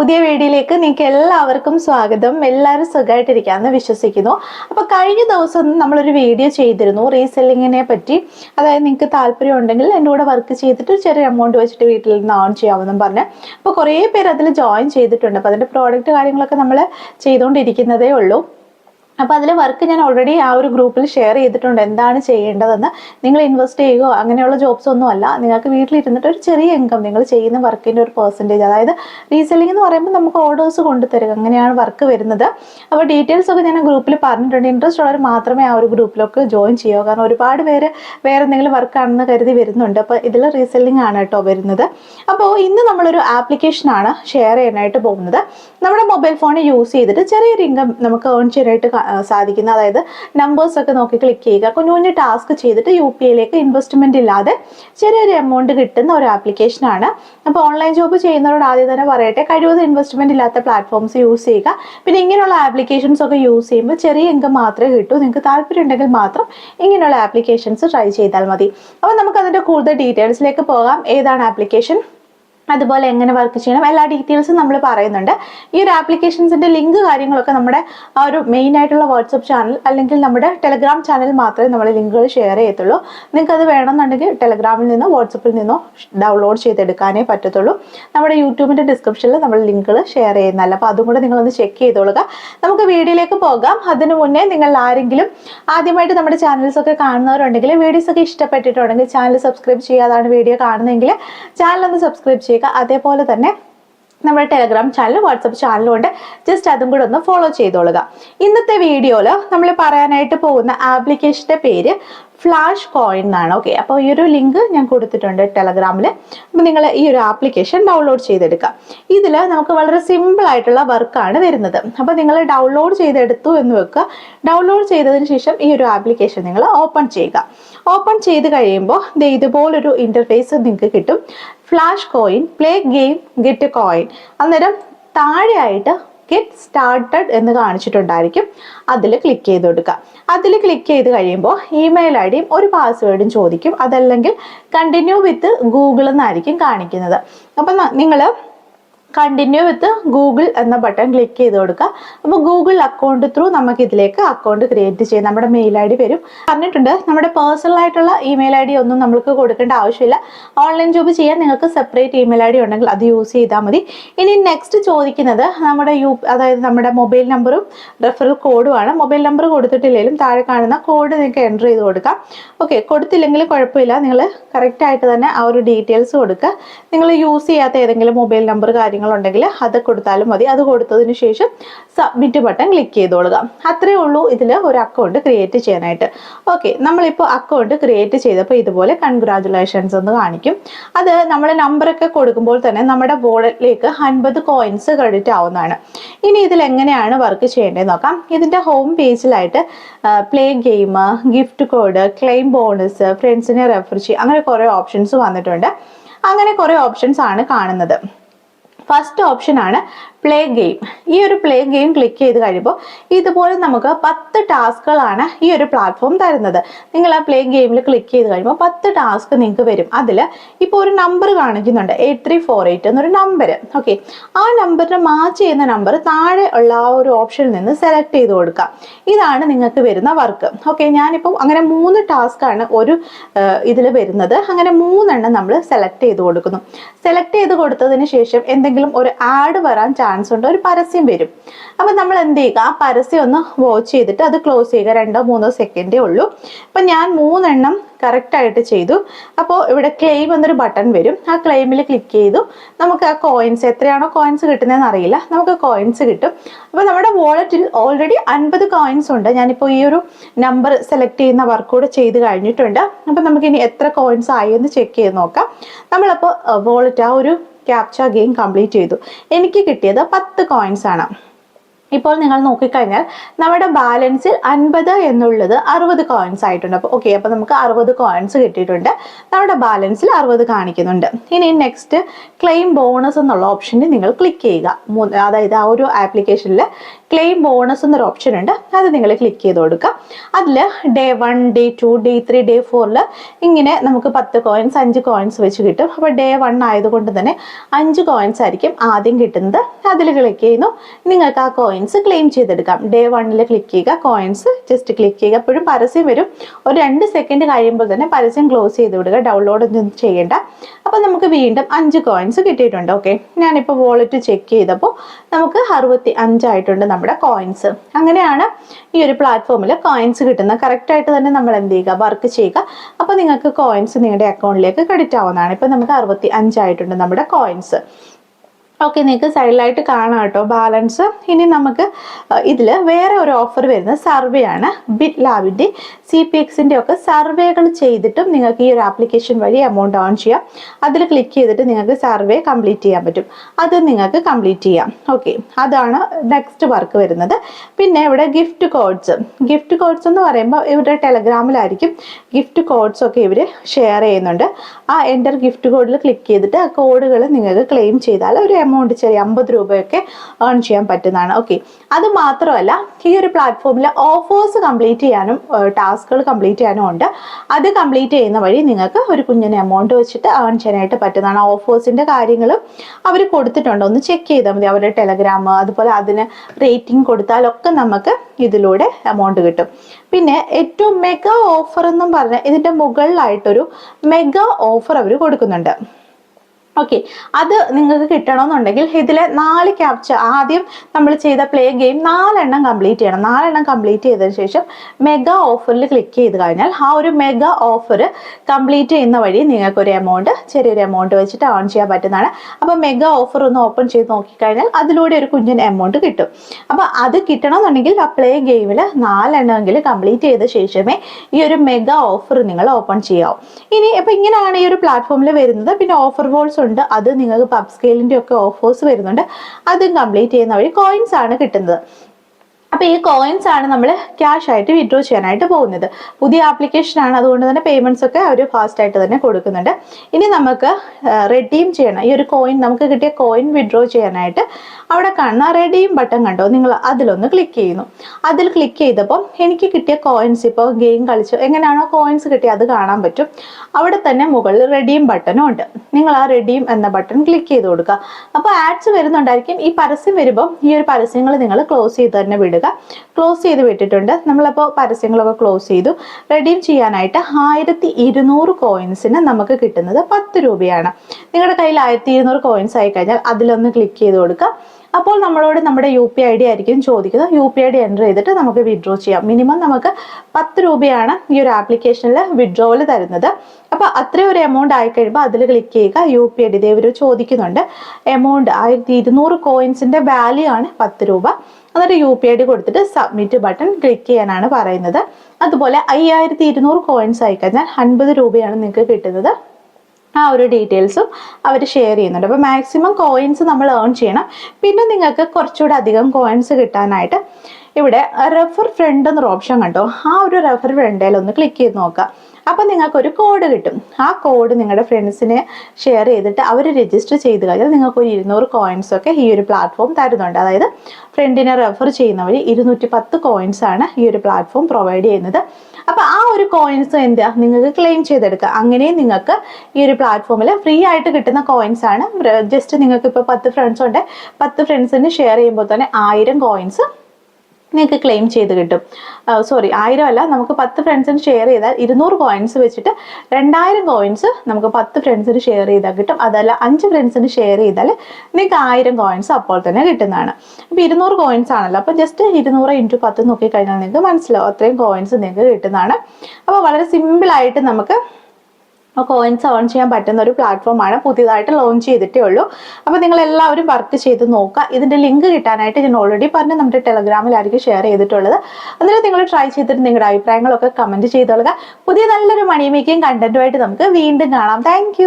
പുതിയ വീഡിയോയിലേക്ക് നിങ്ങൾക്ക് എല്ലാവർക്കും സ്വാഗതം. എല്ലാവരും സുഖമായിട്ടിരിക്കാമെന്ന് വിശ്വസിക്കുന്നു. അപ്പോൾ കഴിഞ്ഞ ദിവസം നമ്മളൊരു വീഡിയോ ചെയ്തിരുന്നു റീസെല്ലിങ്ങിനെ പറ്റി. അതായത് നിങ്ങൾക്ക് താല്പര്യം ഉണ്ടെങ്കിൽ എന്റെ കൂടെ വർക്ക് ചെയ്തിട്ട് ചെറിയ എമൗണ്ട് വെച്ചിട്ട് വീട്ടിൽ നിന്ന് ഓൺ ചെയ്യാമെന്നും പറഞ്ഞ്. അപ്പോൾ കുറേ പേര് അതിൽ ജോയിൻ ചെയ്തിട്ടുണ്ട്. അപ്പോൾ അതിന്റെ പ്രോഡക്റ്റ് കാര്യങ്ങളൊക്കെ നമ്മൾ ചെയ്തുകൊണ്ടിരിക്കുന്നതേ ഉള്ളൂ. അപ്പോൾ അതിൽ വർക്ക് ഞാൻ ഓൾറെഡി ആ ഒരു ഗ്രൂപ്പിൽ ഷെയർ ചെയ്തിട്ടുണ്ട്. എന്താണ് ചെയ്യേണ്ടതെന്ന് നിങ്ങൾ ഇൻവെസ്റ്റ് ചെയ്യുകയോ അങ്ങനെയുള്ള ജോബ്സ് ഒന്നും അല്ല. നിങ്ങൾക്ക് വീട്ടിലിരുന്നിട്ട് ഒരു ചെറിയ ഇൻകം നിങ്ങൾ ചെയ്യുന്ന വർക്കിന്റെ ഒരു പെർസെന്റേജ് അതായത് റീസെല്ലിംഗ് എന്ന് പറയുമ്പോൾ നമുക്ക് ഓർഡേഴ്സ് കൊണ്ടുതരിക. അങ്ങനെയാണ് വർക്ക് വരുന്നത്. അപ്പോൾ ഡീറ്റെയിൽസ് ഒക്കെ ഞാൻ ഗ്രൂപ്പിൽ പറഞ്ഞിട്ടുണ്ട്. ഇൻട്രസ്റ്റ് ഉള്ളവർ മാത്രമേ ആ ഒരു ഗ്രൂപ്പിലൊക്കെ ജോയിൻ ചെയ്യുക കാരണം ഒരുപാട് പേര് വേറെ എന്തെങ്കിലും വർക്കാണെന്ന് കരുതി വരുന്നുണ്ട്. അപ്പോൾ ഇതിൽ റീസെല്ലിംഗ് ആണ് കേട്ടോ വരുന്നത്. അപ്പോൾ ഇന്ന് നമ്മളൊരു ആപ്ലിക്കേഷനാണ് ഷെയർ ചെയ്യാനായിട്ട് പോകുന്നത്. നമ്മുടെ മൊബൈൽ ഫോൺ യൂസ് ചെയ്തിട്ട് ചെറിയൊരു ഇൻകം നമുക്ക് ഏൺ ചെയ്യാനായിട്ട് കാ- ആ, സാധിക്കുന്ന. അതായത് നമ്പേഴ്സ് ഒക്കെ നോക്കി ക്ലിക്ക് ചെയ്യുക. കുഞ്ഞു ടാസ്ക് ചെയ്തിട്ട് യു പി ഐയിലേക്ക് ഇൻവെസ്റ്റ്മെന്റ് ഇല്ലാതെ ചെറിയൊരു എമൗണ്ട് കിട്ടുന്ന ഒരു ആപ്ലിക്കേഷനാണ് അപ്പോൾ ഓൺലൈൻ ജോബ് ചെയ്യുന്നവരോട് ആദ്യം തന്നെ പറയട്ടെ കഴിവതും ഇൻവെസ്റ്റ്മെന്റ് ഇല്ലാത്ത പ്ലാറ്റ്ഫോംസ് യൂസ് ചെയ്യുക. പിന്നെ ഇങ്ങനെയുള്ള ആപ്ലിക്കേഷൻസ് ഒക്കെ യൂസ് ചെയ്യുമ്പോൾ ചെറിയ ഇൻകം മാത്രമേ കിട്ടൂ. നിങ്ങൾക്ക് താല്പര്യം ഉണ്ടെങ്കിൽ മാത്രം ഇങ്ങനെയുള്ള ആപ്ലിക്കേഷൻസ് ട്രൈ ചെയ്താൽ മതി. അപ്പോൾ നമുക്ക് അതിന്റെ കൂടുതൽ ഡീറ്റെയിൽസിലേക്ക് പോകാം. ഏതാണ് ആപ്ലിക്കേഷൻ അതുപോലെ എങ്ങനെ വർക്ക് ചെയ്യണം എല്ലാ ഡീറ്റെയിൽസും നമ്മൾ പറയുന്നുണ്ട്. ഈ ഒരു ആപ്ലിക്കേഷൻസിന്റെ ലിങ്ക് കാര്യങ്ങളൊക്കെ നമ്മുടെ ആ ഒരു മെയിൻ ആയിട്ടുള്ള വാട്സപ്പ് ചാനൽ അല്ലെങ്കിൽ നമ്മുടെ ടെലഗ്രാം ചാനൽ മാത്രമേ നമ്മൾ ലിങ്കുകൾ ഷെയർ ചെയ്യത്തുള്ളൂ. നിങ്ങൾക്ക് അത് വേണമെന്നുണ്ടെങ്കിൽ ടെലഗ്രാമിൽ നിന്നോ വാട്സപ്പിൽ നിന്നോ ഡൗൺലോഡ് ചെയ്തെടുക്കാനേ പറ്റത്തുള്ളൂ. നമ്മുടെ യൂട്യൂബിന്റെ ഡിസ്ക്രിപ്ഷനിൽ നമ്മൾ ലിങ്കുകൾ ഷെയർ ചെയ്യുന്നതല്ല. അപ്പോൾ അതും കൂടെ നിങ്ങളൊന്ന് ചെക്ക് ചെയ്തോളുക. നമുക്ക് വീഡിയോയിലേക്ക് പോകാം. അതിനു മുന്നേ നിങ്ങൾ ആരെങ്കിലും ആദ്യമായിട്ട് നമ്മുടെ ചാനൽസൊക്കെ കാണുന്നവരുണ്ടെങ്കിൽ വീഡിയോസൊക്കെ ഇഷ്ടപ്പെട്ടിട്ടുണ്ടെങ്കിൽ ചാനൽ സബ്സ്ക്രൈബ് ചെയ്യാതാണ് വീഡിയോ കാണുന്നതെങ്കിൽ ചാനൽ ഒന്ന് സബ്സ്ക്രൈബ് ചെയ്യുക. അതേപോലെ തന്നെ നമ്മുടെ ടെലഗ്രാം ചാനൽ വാട്സപ്പ് ചാനലും ഉണ്ട്. ജസ്റ്റ് അതും കൂടെ ഒന്ന് ഫോളോ ചെയ്തോളുക. ഇന്നത്തെ വീഡിയോയിൽ നമ്മൾ പറയാനായിട്ട് പോകുന്ന ആപ്ലിക്കേഷന്റെ പേര് ഫ്ലാഷ് കോയിൻ എന്നാണ്. ഓക്കെ അപ്പോൾ ഈ ഒരു ലിങ്ക് ഞാൻ കൊടുത്തിട്ടുണ്ട് ടെലഗ്രാമിൽ അപ്പോൾ നിങ്ങൾ ഈ ഒരു ആപ്ലിക്കേഷൻ ഡൗൺലോഡ് ചെയ്തെടുക്കുക ഇതിൽ നമുക്ക് വളരെ സിമ്പിൾ ആയിട്ടുള്ള വർക്കാണ് വരുന്നത്. അപ്പോൾ നിങ്ങൾ ഡൗൺലോഡ് ചെയ്തെടുത്തു എന്ന് വെക്കുക. ഡൗൺലോഡ് ചെയ്തതിന് ശേഷം ഈ ഒരു ആപ്ലിക്കേഷൻ നിങ്ങൾ ഓപ്പൺ ചെയ്യുക. ഓപ്പൺ ചെയ്ത് കഴിയുമ്പോൾ ദേ ഇതുപോലൊരു ഇന്റർഫേസ് നിങ്ങൾക്ക് കിട്ടും. Flash coin play game get coin അന്നേരം താഴെയായിട്ട് ഗെറ്റ് സ്റ്റാർട്ടഡ് എന്ന് കാണിച്ചിട്ടുണ്ടായിരിക്കും. അതിൽ ക്ലിക്ക് ചെയ്ത് കൊടുക്കുക. അതിൽ ക്ലിക്ക് ചെയ്ത് കഴിയുമ്പോൾ ഇമെയിൽ ഐ ഡിയും ഒരു പാസ്വേഡും ചോദിക്കും. അതല്ലെങ്കിൽ കണ്ടിന്യൂ വിത്ത് ഗൂഗിൾ എന്നായിരിക്കും കാണിക്കുന്നത്. അപ്പം നിങ്ങൾ കണ്ടിന്യൂ വിത്ത് ഗൂഗിൾ എന്ന ബട്ടൺ ക്ലിക്ക് ചെയ്ത് കൊടുക്കുക. അപ്പോൾ ഗൂഗിൾ അക്കൗണ്ട് ത്രൂ നമുക്ക് ഇതിലേക്ക് അക്കൗണ്ട് ക്രിയേറ്റ് ചെയ്യാം. നമ്മുടെ മെയിൽ ഐ ഡി വരും. പറഞ്ഞിട്ടുണ്ട് നമ്മുടെ പേഴ്സണൽ ആയിട്ടുള്ള ഇമെയിൽ ഐ ഡി ഒന്നും നമുക്ക് കൊടുക്കേണ്ട ആവശ്യമില്ല. ഓൺലൈൻ ജോബ് ചെയ്യാൻ നിങ്ങൾക്ക് സെപ്പറേറ്റ് ഇമെയിൽ ഐ ഡി ഉണ്ടെങ്കിൽ അത് യൂസ് ചെയ്താൽ മതി. ഇനി നെക്സ്റ്റ് ചോദിക്കുന്നത് നമ്മുടെ യു അതായത് നമ്മുടെ മൊബൈൽ നമ്പറും റെഫറൽ കോഡുമാണ് മൊബൈൽ നമ്പർ കൊടുത്തിട്ടില്ലെങ്കിലും താഴെ കാണുന്ന കോഡ് നിങ്ങൾക്ക് എന്റർ ചെയ്ത് കൊടുക്കാം. ഓക്കെ കൊടുത്തില്ലെങ്കിൽ കുഴപ്പമില്ല. നിങ്ങൾ കറക്റ്റ് ആയിട്ട് തന്നെ ആ ഒരു ഡീറ്റെയിൽസ് കൊടുക്കുക. നിങ്ങൾ യൂസ് ചെയ്യാത്ത ഏതെങ്കിലും മൊബൈൽ നമ്പർ കാര്യങ്ങളുണ്ടെങ്കിൽ അത് കൊടുത്താലും മതി. അത് കൊടുത്തതിന് ശേഷം സബ്മിറ്റ് ബട്ടൺ ക്ലിക്ക് ചെയ്തോളുക. അത്രേ ഉള്ളൂ ഇതിൽ ഒരു അക്കൗണ്ട് ക്രിയേറ്റ് ചെയ്യാനായിട്ട്. ഓക്കെ നമ്മളിപ്പോൾ അക്കൗണ്ട് ക്രിയേറ്റ് ചെയ്തപ്പോൾ ഇതുപോലെ കൺഗ്രാജുലേഷൻസ് എന്ന് കാണിക്കും. അത് നമ്മൾ നമ്പറൊക്കെ കൊടുക്കുമ്പോൾ തന്നെ നമ്മുടെ വോളറ്റിലേക്ക് അൻപത് കോയിൻസ് ക്രെഡിറ്റ് ആവുന്നതാണ്. ഇനി ഇതിൽ എങ്ങനെയാണ് വർക്ക് ചെയ്യേണ്ടത് നോക്കാം. ഇതിന്റെ home പേജിലായിട്ട് play game gift code claim bonus ഫ്രണ്ട്സിനെ റെഫർ ചെയ്യുക അങ്ങനെ കുറേ ഓപ്ഷൻസ് വന്നിട്ടുണ്ട്. അങ്ങനെ കുറേ ഓപ്ഷൻസ് ആണ് കാണുന്നത്. ഫസ്റ്റ് ഓപ്ഷൻ ആണ് പ്ലേ ഗെയിം ഈ ഒരു പ്ലേ ഗെയിം ക്ലിക്ക് ചെയ്ത് കഴിയുമ്പോൾ ഇതുപോലെ നമുക്ക് പത്ത് ടാസ്കുകളാണ് ഈ ഒരു പ്ലാറ്റ്ഫോം തരുന്നത്. നിങ്ങൾ ആ പ്ലേ ഗെയിമിൽ ക്ലിക്ക് ചെയ്ത് കഴിയുമ്പോൾ പത്ത് ടാസ്ക് നിങ്ങൾക്ക് വരും. അതിൽ ഇപ്പോൾ ഒരു നമ്പർ കാണിക്കുന്നുണ്ട്. എയ്റ്റ് ത്രീ ഫോർ എയ്റ്റ് എന്നൊരു നമ്പർ ഓക്കെ ആ നമ്പറിന് മാച്ച് ചെയ്യുന്ന നമ്പർ താഴെ ഉള്ള ആ ഒരു ഓപ്ഷനിൽ നിന്ന് സെലക്ട് ചെയ്ത് കൊടുക്കുക. ഇതാണ് നിങ്ങൾക്ക് വരുന്ന വർക്ക് ഓക്കെ ഞാനിപ്പോൾ അങ്ങനെ മൂന്ന് ടാസ്ക്കാണ് ഒരു ഇതിൽ വരുന്നത്. അങ്ങനെ മൂന്നെണ്ണം നമ്മൾ സെലക്ട് ചെയ്ത് കൊടുക്കുന്നു. സെലക്ട് ചെയ്ത് കൊടുത്തതിന് ശേഷം എന്തെങ്കിലും ഒരു ആഡ് വരാൻ ചാൻസ് ഉണ്ട് ഒരു പരസ്യം വരും. അപ്പം നമ്മൾ എന്ത് ചെയ്യുക? ആ പരസ്യം ഒന്ന് വാച്ച് ചെയ്തിട്ട് അത് ക്ലോസ് ചെയ്യുക. രണ്ടോ മൂന്നോ സെക്കൻഡേ ഉള്ളൂ. അപ്പം ഞാൻ മൂന്നെണ്ണം കറക്റ്റായിട്ട് ചെയ്തു. അപ്പോൾ ഇവിടെ ക്ലെയിം എന്നൊരു ബട്ടൺ വരും. ആ ക്ലെയിമിൽ ക്ലിക്ക് ചെയ്തു. നമുക്ക് ആ കോയിൻസ് എത്രയാണോ കോയിൻസ് കിട്ടുന്നതെന്ന് അറിയില്ല. നമുക്ക് കോയിൻസ് കിട്ടും. അപ്പോൾ നമ്മുടെ വാളറ്റിൽ ഓൾറെഡി അൻപത് കോയിൻസ് ഉണ്ട്. ഞാനിപ്പോൾ ഈ ഒരു നമ്പർ സെലക്ട് ചെയ്യുന്ന വർക്ക് കൂടെ ചെയ്ത് കഴിഞ്ഞിട്ടുണ്ട്. അപ്പോൾ നമുക്കിനി എത്ര കോയിൻസ് ആയി എന്ന് ചെക്ക് ചെയ്ത് നോക്കാം. നമ്മളപ്പോൾ വാളറ്റ് ആ ഒരു ക്യാപ്ച ഗെയിം കംപ്ലീറ്റ് ചെയ്തു. എനിക്ക് കിട്ടിയത് പത്ത് കോയിൻസ് ആണ്. ഇപ്പോൾ നിങ്ങൾ നോക്കിക്കഴിഞ്ഞാൽ നമ്മുടെ ബാലൻസിൽ അൻപത് എന്നുള്ളത് അറുപത് കോയിൻസ് ആയിട്ടുണ്ട്. അപ്പോൾ ഓക്കെ അപ്പോൾ നമുക്ക് അറുപത് കോയിൻസ് കിട്ടിയിട്ടുണ്ട്. നമ്മുടെ ബാലൻസിൽ അറുപത് കാണിക്കുന്നുണ്ട്. ഇനി നെക്സ്റ്റ് ക്ലെയിം ബോണസ് എന്നുള്ള ഓപ്ഷനിൽ നിങ്ങൾ ക്ലിക്ക് ചെയ്യുക. അതായത് ആ ഒരു ആപ്ലിക്കേഷനിൽ ക്ലെയിം ബോണസ് എന്നൊരു ഓപ്ഷൻ ഉണ്ട്. അത് നിങ്ങൾ ക്ലിക്ക് ചെയ്ത് കൊടുക്കുക. അതിൽ day one day two day three day ഫോറിൽ ഇങ്ങനെ നമുക്ക് പത്ത് കോയിൻസ് അഞ്ച് കോയിൻസ് വെച്ച് കിട്ടും. അപ്പോൾ ഡേ വൺ ആയതുകൊണ്ട് തന്നെ അഞ്ച് കോയിൻസ് ആയിരിക്കും ആദ്യം കിട്ടുന്നത്. അതിൽ ക്ലിക്ക് ചെയ്യുന്നു. നിങ്ങൾക്ക് ആ കോയിൻസ് ക്ലെയിം ചെയ്തെടുക്കാം. ഡേ വണ്ണിൽ ക്ലിക്ക് ചെയ്യുക. കോയിൻസ് ജസ്റ്റ് ക്ലിക്ക് ചെയ്യുക. എപ്പോഴും പരസ്യം വരും. ഒരു രണ്ട് സെക്കൻഡ് കഴിയുമ്പോൾ തന്നെ പരസ്യം ക്ലോസ് ചെയ്ത് വിടുക. ഡൗൺലോഡ് ഒന്നും ചെയ്യേണ്ട. അപ്പോൾ നമുക്ക് വീണ്ടും അഞ്ച് കോയിൻസ് കിട്ടിയിട്ടുണ്ട്. ഓക്കെ ഞാനിപ്പോൾ വോളറ്റ് ചെക്ക് ചെയ്തപ്പോൾ നമുക്ക് അറുപത്തി അഞ്ചായിട്ടുണ്ട് നമ്മുടെ കോയിൻസ് അങ്ങനെയാണ് ഈ ഒരു പ്ലാറ്റ്ഫോമിൽ കോയിൻസ് കിട്ടുന്നത്. കറക്റ്റായിട്ട് തന്നെ നമ്മൾ എന്ത് ചെയ്യുക? വർക്ക് ചെയ്യുക. അപ്പോൾ നിങ്ങൾക്ക് കോയിൻസ് നിങ്ങളുടെ അക്കൗണ്ടിലേക്ക് ക്രെഡിറ്റ് ആവുന്നതാണ്. ഇപ്പോൾ നമുക്ക് അറുപത്തി അഞ്ചായിട്ടുണ്ട് നമ്മുടെ കോയിൻസ് ഓക്കെ നിങ്ങൾക്ക് സൈഡിലായിട്ട് കാണാം കേട്ടോ ബാലൻസ് ഇനി നമുക്ക് ഇതിൽ വേറെ ഒരു ഓഫർ വരുന്നത് സർവേ ആണ്. ബിറ്റ് ലാബിന്റെ സി പി എക്സിന്റെ ഒക്കെ സർവേകൾ ചെയ്തിട്ടും നിങ്ങൾക്ക് ഈ ഒരു ആപ്ലിക്കേഷൻ വഴി എമൗണ്ട് ഓൺ ചെയ്യാം. അതിൽ ക്ലിക്ക് ചെയ്തിട്ട് നിങ്ങൾക്ക് സർവേ കംപ്ലീറ്റ് ചെയ്യാൻ പറ്റും. അത് നിങ്ങൾക്ക് കംപ്ലീറ്റ് ചെയ്യാം. ഓക്കെ അതാണ് നെക്സ്റ്റ് വർക്ക് വരുന്നത്. പിന്നെ ഇവിടെ ഗിഫ്റ്റ് കോഡ്സ് ഗിഫ്റ്റ് കോഡ്സ് എന്ന് പറയുമ്പോൾ ഇവരുടെ ടെലഗ്രാമിലായിരിക്കും ഗിഫ്റ്റ് കോഡ്സ് ഒക്കെ ഇവർ ഷെയർ ചെയ്യുന്നുണ്ട്. ആ എന്റർ ഗിഫ്റ്റ് കോഡിൽ ക്ലിക്ക് ചെയ്തിട്ട് ആ കോഡുകൾ നിങ്ങൾക്ക് ക്ലെയിം ചെയ്താൽ ഒരു എമൗണ്ട് ചെറിയ അമ്പത് രൂപയൊക്കെ ഏൺ ചെയ്യാൻ പറ്റുന്നതാണ്. ഓക്കെ അത് മാത്രമല്ല ഈ ഒരു പ്ലാറ്റ്ഫോമിൽ ഓഫേഴ്സ് കംപ്ലീറ്റ് ചെയ്യാനും ടാസ്കുകൾ കംപ്ലീറ്റ് ചെയ്യാനും ഉണ്ട്. അത് കംപ്ലീറ്റ് ചെയ്യുന്ന വഴി നിങ്ങൾക്ക് ഒരു കുഞ്ഞിന് എമൗണ്ട് വെച്ചിട്ട് ഏൺ ചെയ്യാനായിട്ട് പറ്റുന്നതാണ്. ഓഫേഴ്സിന്റെ കാര്യങ്ങളും അവർ കൊടുത്തിട്ടുണ്ട്. ഒന്ന് ചെക്ക് ചെയ്താൽ മതി. അവരുടെ ടെലഗ്രാം അതുപോലെ അതിന് റേറ്റിംഗ് കൊടുത്താലൊക്കെ നമുക്ക് ഇതിലൂടെ എമൗണ്ട് കിട്ടും. പിന്നെ ഏറ്റവും മെഗാ ഓഫർ എന്നും പറഞ്ഞാൽ ഇതിന്റെ മുകളിലായിട്ടൊരു മെഗാ ഓഫർ അവർ കൊടുക്കുന്നുണ്ട്. ഓക്കെ അത് നിങ്ങൾക്ക് കിട്ടണമെന്നുണ്ടെങ്കിൽ ഇതിലെ നാല് ക്യാപ്ചർ ആദ്യം നമ്മൾ ചെയ്ത പ്ലേ ഗെയിം നാലെണ്ണം കംപ്ലീറ്റ് ചെയ്യണം. നാലെണ്ണം കംപ്ലീറ്റ് ചെയ്തതിന് ശേഷം മെഗാ ഓഫറിൽ ക്ലിക്ക് ചെയ്ത് കഴിഞ്ഞാൽ ആ ഒരു മെഗാ ഓഫർ കംപ്ലീറ്റ് ചെയ്യുന്ന വഴി നിങ്ങൾക്ക് ഒരു എമൗണ്ട് ചെറിയൊരു എമൗണ്ട് വെച്ചിട്ട് ഓൺ ചെയ്യാൻ പറ്റുന്നതാണ്. അപ്പോൾ മെഗാ ഓഫർ ഒന്ന് ഓപ്പൺ ചെയ്ത് നോക്കിക്കഴിഞ്ഞാൽ അതിലൂടെ ഒരു കുഞ്ഞൻ എമൗണ്ട് കിട്ടും. അപ്പോൾ അത് കിട്ടണമെന്നുണ്ടെങ്കിൽ ആ പ്ലേ ഗെയിമിൽ നാലെണ്ണമെങ്കിലും കംപ്ലീറ്റ് ചെയ്ത ശേഷമേ ഈ ഒരു മെഗാ ഓഫർ നിങ്ങൾ ഓപ്പൺ ചെയ്യാവും. ഇനി ഇപ്പം ഇങ്ങനെയാണ് ഈ ഒരു പ്ലാറ്റ്ഫോമിൽ വരുന്നത്. പിന്നെ ഓഫർ ബോൾസ് അത് നിങ്ങൾക്ക് പബ് സ്കെയിലിന്റെ ഒക്കെ ഓഫേഴ്സ് വരുന്നുണ്ട്. അതും കംപ്ലീറ്റ് ചെയ്യുന്ന വഴി കോയിൻസ് ആണ് കിട്ടുന്നത്. അപ്പോൾ ഈ കോയിൻസ് ആണ് നമ്മൾ ക്യാഷ് ആയിട്ട് വിഡ്രോ ചെയ്യാനായിട്ട് പോകുന്നത്. പുതിയ ആപ്ലിക്കേഷൻ ആണ് അതുകൊണ്ട് തന്നെ പേയ്മെന്റ്സ് ഒക്കെ അവർ ഫാസ്റ്റ് ആയിട്ട് തന്നെ കൊടുക്കുന്നുണ്ട്. ഇനി നമുക്ക് റെഡീം ചെയ്യണം. ഈ ഒരു കോയിൻ നമുക്ക് കിട്ടിയ കോയിൻ വിഡ്രോ ചെയ്യാനായിട്ട് അവിടെ കാണുന്ന റെഡീം ബട്ടൺ കണ്ടോ? നിങ്ങൾ അതിലൊന്ന് ക്ലിക്ക് ചെയ്യുന്നു. അതിൽ ക്ലിക്ക് ചെയ്തപ്പോൾ എനിക്ക് കിട്ടിയ കോയിൻസ് ഇപ്പോൾ ഗെയിം കളിച്ചു. എങ്ങനെയാണോ കോയിൻസ് കിട്ടിയത് അത് കാണാൻ പറ്റും. അവിടെ തന്നെ മുകളിൽ റെഡീം ബട്ടനും ഉണ്ട്. നിങ്ങൾ ആ റെഡീം എന്ന ബട്ടൺ ക്ലിക്ക് ചെയ്ത് കൊടുക്കുക. അപ്പോൾ ആഡ്സ് വരുന്നുണ്ടായിരിക്കും. ഈ പരസ്യം വരുമ്പോൾ ഈ ഒരു പരസ്യങ്ങൾ നിങ്ങൾ ക്ലോസ് ചെയ്ത് തന്നെ വിടുക. ¿verdad? ക്ലോസ് ചെയ്ത് വിട്ടിട്ടുണ്ട്. നമ്മളപ്പോൾ പരസ്യങ്ങളൊക്കെ ക്ലോസ് ചെയ്തു. റെഡീം ചെയ്യാനായിട്ട് ആയിരത്തി ഇരുന്നൂറ് കോയിൻസിന് നമുക്ക് കിട്ടുന്നത് പത്ത് രൂപയാണ്. നിങ്ങളുടെ കയ്യിൽ ആയിരത്തി ഇരുന്നൂറ് കോയിൻസ് ആയി കഴിഞ്ഞാൽ അതിലൊന്ന് ക്ലിക്ക് ചെയ്ത് കൊടുക്കുക. അപ്പോൾ നമ്മളോട് നമ്മുടെ യു പി ഐ ഡി ആയിരിക്കും ചോദിക്കുന്നത്. U P I D enter ചെയ്തിട്ട് നമുക്ക് വിഡ്രോ ചെയ്യാം. മിനിമം നമുക്ക് പത്ത് രൂപയാണ് ഈ ഒരു ആപ്ലിക്കേഷനിൽ വിഡ്രോവൽ തരുന്നത്. അപ്പോൾ അത്രയും ഒരു എമൗണ്ട് ആയി കഴിയുമ്പോൾ അതിൽ ക്ലിക്ക് ചെയ്യുക. യു പി ഐ ഡി ഇതേ ചോദിക്കുന്നുണ്ട്. എമൗണ്ട് ആയിരത്തി ഇരുന്നൂറ് കോയിൻസിന്റെ വാല്യൂ ആണ് പത്ത് രൂപ. എന്നിട്ട് യു പി ഐ ഡി കൊടുത്തിട്ട് സബ്മിറ്റ് ബട്ടൺ ക്ലിക്ക് ചെയ്യാനാണ് പറയുന്നത്. അതുപോലെ അയ്യായിരത്തി ഇരുന്നൂറ് കോയിൻസ് ആയിക്കഴിഞ്ഞാൽ അൻപത് രൂപയാണ് നിങ്ങൾക്ക് കിട്ടുന്നത്. ആ ഒരു ഡീറ്റെയിൽസും അവർ ഷെയർ ചെയ്യുന്നുണ്ട്. അപ്പോൾ മാക്സിമം കോയിൻസ് നമ്മൾ ഏൺ ചെയ്യണം. പിന്നെ നിങ്ങൾക്ക് കുറച്ചുകൂടെ അധികം കോയിൻസ് കിട്ടാനായിട്ട് ഇവിടെ റെഫർ ഫ്രണ്ട് എന്നൊരു ഓപ്ഷൻ കണ്ടോ? ആ ഒരു റെഫർ ഫ്രണ്ടിൽ ഒന്ന് ക്ലിക്ക് ചെയ്ത് നോക്കുക. അപ്പോൾ നിങ്ങൾക്കൊരു കോഡ് കിട്ടും. ആ കോഡ് നിങ്ങളുടെ ഫ്രണ്ട്സിന് ഷെയർ ചെയ്തിട്ട് അവർ രജിസ്റ്റർ ചെയ്ത് കഴിഞ്ഞാൽ നിങ്ങൾക്ക് ഒരു ഇരുന്നൂറ് കോയിൻസ് ഒക്കെ ഈ ഒരു പ്ലാറ്റ്ഫോം തരുന്നുണ്ട്. അതായത് ഫ്രണ്ടിനെ റെഫർ ചെയ്യുന്ന വഴി ഇരുന്നൂറ്റി പത്ത് കോയിൻസ് ആണ് ഈ ഒരു പ്ലാറ്റ്ഫോം പ്രൊവൈഡ് ചെയ്യുന്നത്. അപ്പോൾ ആ ഒരു കോയിൻസ് എന്താ? നിങ്ങൾക്ക് ക്ലെയിം ചെയ്തെടുക്കുക. അങ്ങനെ നിങ്ങൾക്ക് ഈ ഒരു പ്ലാറ്റ്ഫോമിൽ ഫ്രീ ആയിട്ട് കിട്ടുന്ന കോയിൻസ് ആണ്. ജസ്റ്റ് നിങ്ങൾക്ക് ഇപ്പോൾ പത്ത് ഫ്രണ്ട്സ് ഉണ്ട്. പത്ത് ഫ്രണ്ട്സിന് ഷെയർ ചെയ്യുമ്പോൾ തന്നെ ആയിരം കോയിൻസ് നിങ്ങൾക്ക് ക്ലെയിം ചെയ്ത് കിട്ടും. സോറി ആയിരം അല്ല നമുക്ക് പത്ത് ഫ്രണ്ട്സിന് ഷെയർ ചെയ്താൽ ഇരുന്നൂറ് കോയിൻസ് വെച്ചിട്ട് രണ്ടായിരം കോയിൻസ് നമുക്ക് പത്ത് ഫ്രണ്ട്സിന് ഷെയർ ചെയ്താൽ കിട്ടും. അതല്ല അഞ്ച് ഫ്രണ്ട്സിന് ഷെയർ ചെയ്താൽ നിങ്ങൾക്ക് ആയിരം കോയിൻസ് അപ്പോൾ തന്നെ കിട്ടുന്നതാണ്. അപ്പോൾ ഇരുന്നൂറ് കോയിൻസ് ആണല്ലോ. അപ്പോൾ ജസ്റ്റ് ഇരുന്നൂറ് ഇന്റു പത്ത് നോക്കിക്കഴിഞ്ഞാൽ നിങ്ങൾക്ക് മനസ്സിലാവും അത്രയും കോയിൻസ് നിങ്ങൾക്ക് കിട്ടുന്നതാണ്. അപ്പോൾ വളരെ സിമ്പിളായിട്ട് നമുക്ക് കോയിൻസ് ഏൺ ചെയ്യാൻ പറ്റുന്ന ഒരു പ്ലാറ്റ്ഫോമാണ് പുതിയതായിട്ട് ലോഞ്ച് ചെയ്തിട്ടേ ഉള്ളൂ. അപ്പോൾ നിങ്ങൾ എല്ലാവരും വർക്ക് ചെയ്ത് നോക്കുക. ഇതിന്റെ ലിങ്ക് കിട്ടാനായിട്ട് ഞാൻ ഓൾറെഡി പറഞ്ഞ് നമ്മുടെ ടെലഗ്രാമിലായിരിക്കും ഷെയർ ചെയ്തിട്ടുള്ളത്. അതിൽ നിങ്ങൾ ട്രൈ ചെയ്തിട്ട് നിങ്ങളുടെ അഭിപ്രായങ്ങളൊക്കെ കമന്റ് ചെയ്തോളുക. പുതിയ നല്ലൊരു മണി മേക്കിംഗ് കണ്ടന്റുമായിട്ട് നമുക്ക് വീണ്ടും കാണാം. താങ്ക്